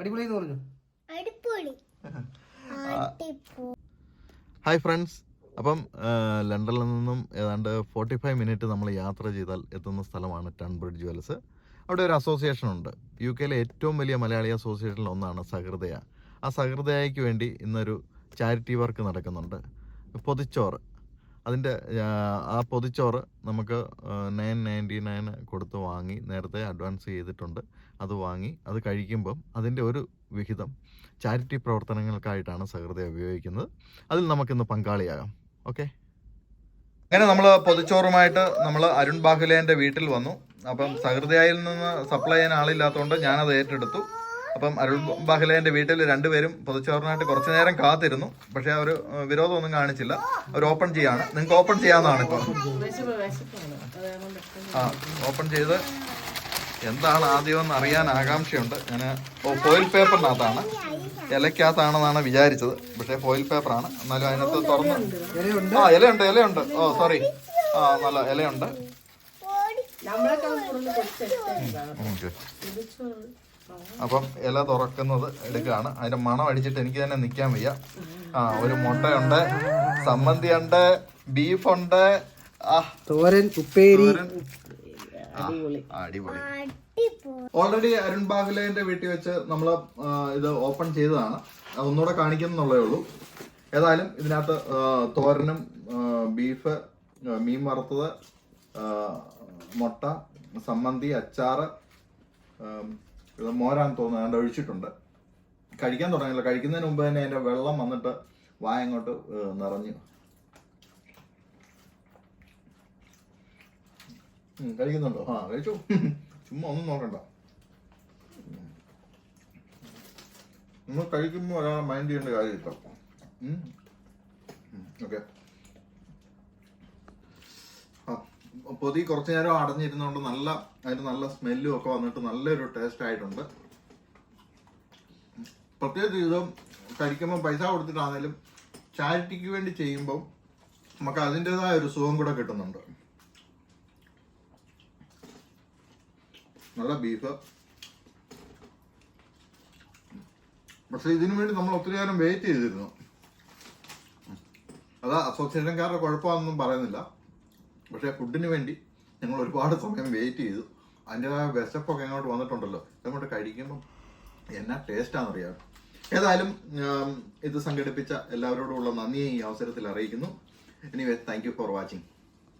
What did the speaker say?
അടിപൊളി. എന്ന് പറഞ്ഞു ഹായ് ഫ്രണ്ട്സ്. അപ്പം ലണ്ടനിൽ നിന്നും ഏതാണ്ട് ഫോർട്ടി ഫൈവ് മിനിറ്റ് നമ്മൾ യാത്ര ചെയ്താൽ എത്തുന്ന സ്ഥലമാണ് ടൺബ്രിഡ്ജ് ജ്വൽസ് അവിടെ ഒരു അസോസിയേഷൻ ഉണ്ട്. യു കെയിലെ ഏറ്റവും വലിയ മലയാളി അസോസിയേഷനിൽ ഒന്നാണ് സഹൃദയ. ആ സഹൃദയയ്ക്ക് വേണ്ടി ഇന്നൊരു ചാരിറ്റി വർക്ക് നടക്കുന്നുണ്ട്. പൊതിച്ചോറ്. അതിന്റെ ആ, പൊതിച്ചോറ് നമുക്ക് നയൻ നയന്റി നയൻ കൊടുത്ത് വാങ്ങി നേരത്തെ അഡ്വാൻസ് ചെയ്തിട്ടുണ്ട്. അത് വാങ്ങി അത് കഴിക്കുമ്പം അതിന്റെ ഒരു വിഹിതം ചാരിറ്റി പ്രവർത്തനങ്ങൾക്കായിട്ടാണ് സഹൃദയ ഉപയോഗിക്കുന്നത്. അതിൽ നമുക്കിന്ന് പങ്കാളിയാകാം. ഓക്കെ? അങ്ങനെ നമ്മൾ പൊതിച്ചോറുമായിട്ട് നമ്മൾ അരുൺ ബാഹുലേന്റെ വീട്ടിൽ വന്നു. അപ്പം സഹൃദയയിൽ നിന്ന് സപ്ലൈ ചെയ്യാൻ ആളില്ലാത്തതുകൊണ്ട് ഞാനത് ഏറ്റെടുത്തു. അപ്പം അരുൾ ബാഹുലേന്റെ വീട്ടിൽ രണ്ടുപേരും പൊതുച്ചോറിനായിട്ട് കുറച്ചു നേരം കാത്തിരുന്നു. പക്ഷേ അവർ വിരോധമൊന്നും കാണിച്ചില്ല. അവർ ഓപ്പൺ ചെയ്യാണ്. നിങ്ങൾക്ക് ഓപ്പൺ ചെയ്യാവുന്നതാണ് ഇപ്പോൾ ആ ഓപ്പൺ ചെയ്ത് എന്താണ് ആദ്യമെന്ന് അറിയാൻ ആകാംക്ഷയുണ്ട്. ഞാൻ ഫോയിൽ പേപ്പറിനകത്താണ് ഇലക്കകത്താണെന്നാണ് വിചാരിച്ചത്. പക്ഷേ ഫോയിൽ പേപ്പറാണ് എന്നാലും അതിനകത്ത് തുറന്ന് ഇലയുണ്ട്. ആ ഇലയുണ്ട് ഇലയുണ്ട്. ഓ സോറി ആ നല്ല ഇലയുണ്ട്. ഓക്കെ അപ്പം ഇല തുറക്കുന്നത് എടുക്കുകയാണ്. അതിന്റെ മണം അടിച്ചിട്ട് എനിക്ക് തന്നെ നിൽക്കാൻ വയ്യ. ആ ഒരു മുട്ടയുണ്ട് സമ്മന്തിയുണ്ട് ബീഫുണ്ട്. ആ തോരൻ ഉപ്പേരി. അടിപൊളി. അടിപൊളി. ഓൾറെഡി അരുൺ ബാഹുലേന്റെ വീട്ടിൽ വെച്ച് നമ്മൾ ഇത് ഓപ്പൺ ചെയ്തതാണ്. ഒന്നുകൂടെ കാണിക്കുന്നുള്ളേ ഉള്ളൂ. ഏതായാലും ഇതിനകത്ത് തോരനും ബീഫ് മീൻ വറുത്തത് മുട്ട സമ്മന്തി അച്ചാറ് ഇത് മോരാൻ തോന്നുന്നു അതിന്റെ ഒഴിച്ചിട്ടുണ്ട്. കഴിക്കാൻ തുടങ്ങിയില്ല. കഴിക്കുന്നതിന് മുമ്പ് തന്നെ അതിന്റെ വെള്ളം വന്നിട്ട് വായ അങ്ങോട്ട് നിറഞ്ഞു. കഴിക്കുന്നുണ്ടോ? ആ കഴിച്ചു. ചുമ്മാ ഒന്നും നോക്കണ്ട. നമ്മൾ കഴിക്കുമ്പോൾ ഒരാളെ മൈൻഡ് ചെയ്യേണ്ട കാര്യമില്ല. ഓക്കെ ആ പൊതി കുറച്ച് നേരം അടഞ്ഞിരുന്നോണ്ട് നല്ല അതിന് നല്ല സ്മെല്ലും ഒക്കെ വന്നിട്ട് നല്ലൊരു ടേസ്റ്റ് ആയിട്ടുണ്ട്. പ്രത്യേകിച്ച് ഇത് കഴിക്കുമ്പോൾ പൈസ കൊടുത്തിട്ടാണേലും ചാരിറ്റിക്ക് വേണ്ടി ചെയ്യുമ്പോൾ നമുക്ക് അതിന്റെതായ ഒരു സുഖം കൂടെ കിട്ടുന്നുണ്ട്. നല്ല ബീഫ് പക്ഷെ ഇതിനു വേണ്ടി നമ്മൾ ഒത്തിരി നേരം വെയിറ്റ് ചെയ്തിരുന്നു. അത് അസോസിയേഷൻകാരുടെ കുഴപ്പമാണെന്നും പറയുന്നില്ല. പക്ഷെ ഫുഡിന് വേണ്ടി ഞങ്ങൾ ഒരുപാട് സമയം വെയിറ്റ് ചെയ്തു. അതിന്റെതായ വിശപ്പൊക്കെ അങ്ങോട്ട് വന്നിട്ടുണ്ടല്ലോ. ഇതങ്ങോട്ട് കഴിക്കുമ്പം എന്നാ ടേസ്റ്റാണെന്നറിയാം ഏതായാലും ഇത് സംഘടിപ്പിച്ച എല്ലാവരോടുമുള്ള നന്ദിയെ ഈ അവസരത്തിൽ അറിയിക്കുന്നു. Anyway thank you for watching